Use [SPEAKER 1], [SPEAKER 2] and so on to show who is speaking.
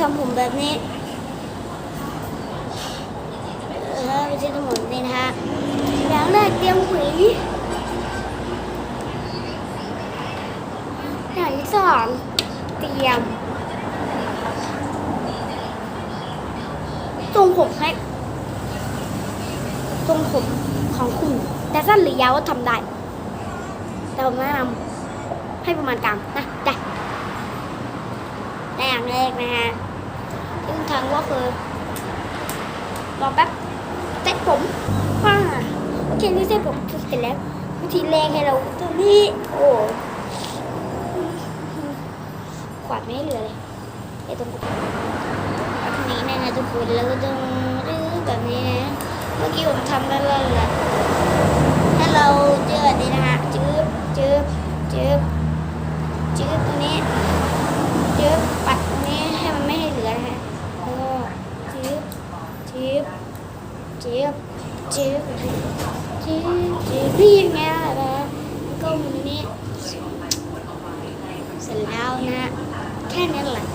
[SPEAKER 1] ทำผมแบบนี้เออไม่ใช่ทำผมแบบนี้นะฮะอย่างแรกเตรียมหวีอย่างที่สองเตรียมทรงผมให้ทรงผมของคุณ แต่สั้นหรือยาวก็ทำได้ แต่ผมแนะนำให้ประมาณกลางนะได้แต่อย่างแรกนะฮะ ที่คุณทำก็คือรอแป๊บเซ็ตผมว่าโอเคนี่เซ็ตผมเสร็จแล้ววิธีแรกให้เราตรงนี้โอ้ขวาดไม่เหลือเลยไอ้ตรงแบบนี้นะฮะทุกคนแล้วก็ต้องรื้อแบบนี้นะเมื่อกี้ผมทำแล้วแหละ ถ้าเราเจอแบบนี้นะฮะจืบจืบจืบจืบตรงนี้จืบปัดตรงนี้ให้มันไม่ให้เหลือนะฮะแล้วก็จืบจืบ จืบจืบจืบจืบพี่ยังไงล่ะนะก็มันนี้เสร็จแล้วนะ แค่นี้แหละ